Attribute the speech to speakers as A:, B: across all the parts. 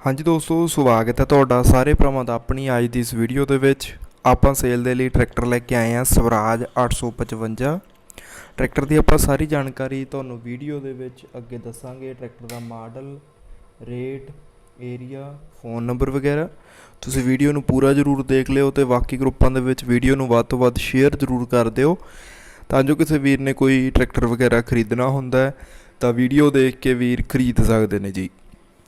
A: ਹਾਂਜੀ ਦੋਸਤੋ, ਸਵਾਗਤ ਹੈ ਤੁਹਾਡਾ ਸਾਰੇ ਭਰਾਵਾਂ ਦਾ ਆਪਣੀ ਅੱਜ ਦੀ ਇਸ ਵੀਡੀਓ ਦੇ ਵਿੱਚ। ਆਪਾਂ ਸੇਲ ਦੇ ਲਈ ਟਰੈਕਟਰ ਲੈ ਕੇ ਆਏ ਹਾਂ ਸਵਰਾਜ 855 ਟਰੈਕਟਰ ਦੀ ਆਪਾਂ ਸਾਰੀ ਜਾਣਕਾਰੀ ਤੁਹਾਨੂੰ ਵੀਡੀਓ ਦੇ ਵਿੱਚ ਅੱਗੇ ਦੱਸਾਂਗੇ। ਟਰੈਕਟਰ ਦਾ model rate area phone number ਵਗੈਰਾ। ਤੁਸੀਂ ਵੀਡੀਓ ਨੂੰ ਪੂਰਾ ਜ਼ਰੂਰ ਦੇਖ ਲਿਓ ਤੇ ਬਾਕੀ ਗਰੁੱਪਾਂ ਦੇ ਵਿੱਚ ਵੀਡੀਓ ਨੂੰ ਵੱਧ ਤੋਂ ਵੱਧ ਸ਼ੇਅਰ ਜ਼ਰੂਰ ਕਰ ਦਿਓ। ਤਾਂ ਜੋ ਕਿਸੇ ਵੀਰ ਨੇ ਕੋਈ ਟਰੈਕਟਰ ਵਗੈਰਾ ਖਰੀਦਣਾ ਹੁੰਦਾ ਤਾਂ ਵੀਡੀਓ ਦੇਖ ਕੇ ਵੀਰ ਖਰੀਦ ਸਕਦੇ ਨੇ ਜੀ।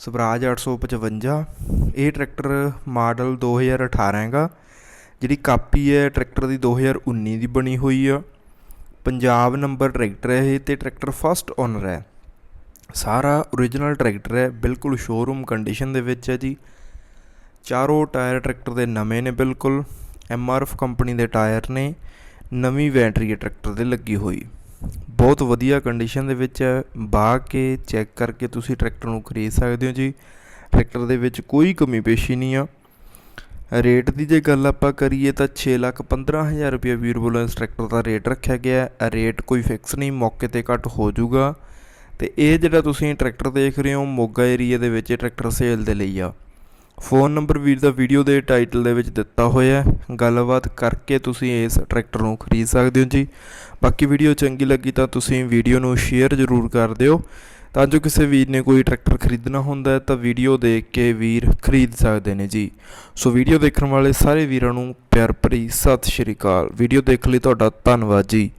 A: ਸਵਰਾਜ 855 ਇਹ ਟਰੈਕਟਰ ਮਾਡਲ 2018 ਹੈਗਾ, ਜਿਹੜੀ ਕਾਪੀ ਹੈ, ਟਰੈਕਟਰ ਦੀ 2019 ਦੀ ਬਣੀ ਹੋਈ ਆ। ਪੰਜਾਬ ਨੰਬਰ ਟਰੈਕਟਰ ਹੈ ਇਹ ਤੇ ਟਰੈਕਟਰ ਫਸਟ ਓਨਰ ਹੈ। ਸਾਰਾ origignal ਟਰੈਕਟਰ ਹੈ, ਬਿਲਕੁਲ ਸ਼ੋਰੂਮ ਕੰਡੀਸ਼ਨ ਦੇ ਵਿੱਚ ਹੈ ਜੀ। ਚਾਰੋਂ ਟਾਇਰ ਟਰੈਕਟਰ ਦੇ ਨਵੇਂ ਨੇ ਬਿਲਕੁਲ ਐਮਆਰਐਫ ਕੰਪਨੀ ਦੇ ਟਾਇਰ ਨੇ, ਨਵੀਂ ਬੈਟਰੀ ਹੈ ਟਰੈਕਟਰ ਦੇ ਲੱਗੀ ਹੋਈ। ਬਹੁਤ ਵਧੀਆ ਕੰਡੀਸ਼ਨ ਦੇ ਵਿੱਚ ਹੈ ਬਾਹ ਕੇ ਚੈੱਕ ਕਰਕੇ ਤੁਸੀਂ ਟਰੈਕਟਰ ਨੂੰ ਖਰੀਦ ਸਕਦੇ ਹੋ ਜੀ। ਟਰੈਕਟਰ ਦੇ ਵਿੱਚ ਕੋਈ ਕਮੀ ਪੇਸ਼ੀ ਨਹੀਂ ਆ। ਰੇਟ ਦੀ ਜੇ ਗੱਲ ਆਪਾਂ ਕਰੀਏ ਤਾਂ 6 ਲੱਖ 15000 ਰੁਪਏ ਵੀਰ ਵੱਲੋਂ ਇਸ ਟਰੈਕਟਰ ਦਾ ਰੇਟ ਰੱਖਿਆ ਗਿਆ ਹੈ। ਰੇਟ ਕੋਈ ਫਿਕਸ ਨਹੀਂ, ਮੌਕੇ ਤੇ ਘੱਟ ਹੋ ਜਾਊਗਾ। ਤੇ ਇਹ ਜਿਹੜਾ ਤੁਸੀਂ ਟਰੈਕਟਰ ਦੇਖ ਰਹੇ ਹੋ, ਮੋਗਾ ਏਰੀਆ ਦੇ ਵਿੱਚ ਇਹ ਟਰੈਕਟਰ ਸੇਲ ਦੇ ਲਈ ਆ। ਫੋਨ ਨੰਬਰ ਵੀਰ ਦਾ ਵੀਡੀਓ ਦੇ ਟਾਈਟਲ ਦੇ ਵਿੱਚ ਦਿੱਤਾ ਹੋਇਆ ਹੈ। ਗੱਲਬਾਤ ਕਰਕੇ ਤੁਸੀਂ ਇਸ ਟਰੈਕਟਰ ਨੂੰ ਖਰੀਦ ਸਕਦੇ ਹੋ ਜੀ। ਬਾਕੀ ਵੀਡੀਓ ਚੰਗੀ ਲੱਗੀ ਤਾਂ ਤੁਸੀਂ ਵੀਡੀਓ ਨੂੰ ਸ਼ੇਅਰ ਜ਼ਰੂਰ ਕਰ ਦਿਓ। ਤਾਂ ਜੋ ਕਿਸੇ ਵੀਰ ਨੇ ਕੋਈ ਟਰੈਕਟਰ ਖਰੀਦਣਾ ਹੁੰਦਾ ਹੈ ਤਾਂ ਵੀਡੀਓ ਦੇਖ ਕੇ ਵੀਰ ਖਰੀਦ ਸਕਦੇ ਨੇ ਜੀ। ਸੋ ਵੀਡੀਓ ਦੇਖਣ ਵਾਲੇ ਸਾਰੇ ਵੀਰਾਂ ਨੂੰ ਪਿਆਰ ਭਰੀ ਸਤਿ ਸ਼੍ਰੀ ਅਕਾਲ। ਵੀਡੀਓ ਦੇਖ ਲਈ ਤੁਹਾਡਾ ਧੰਨਵਾਦ ਜੀ।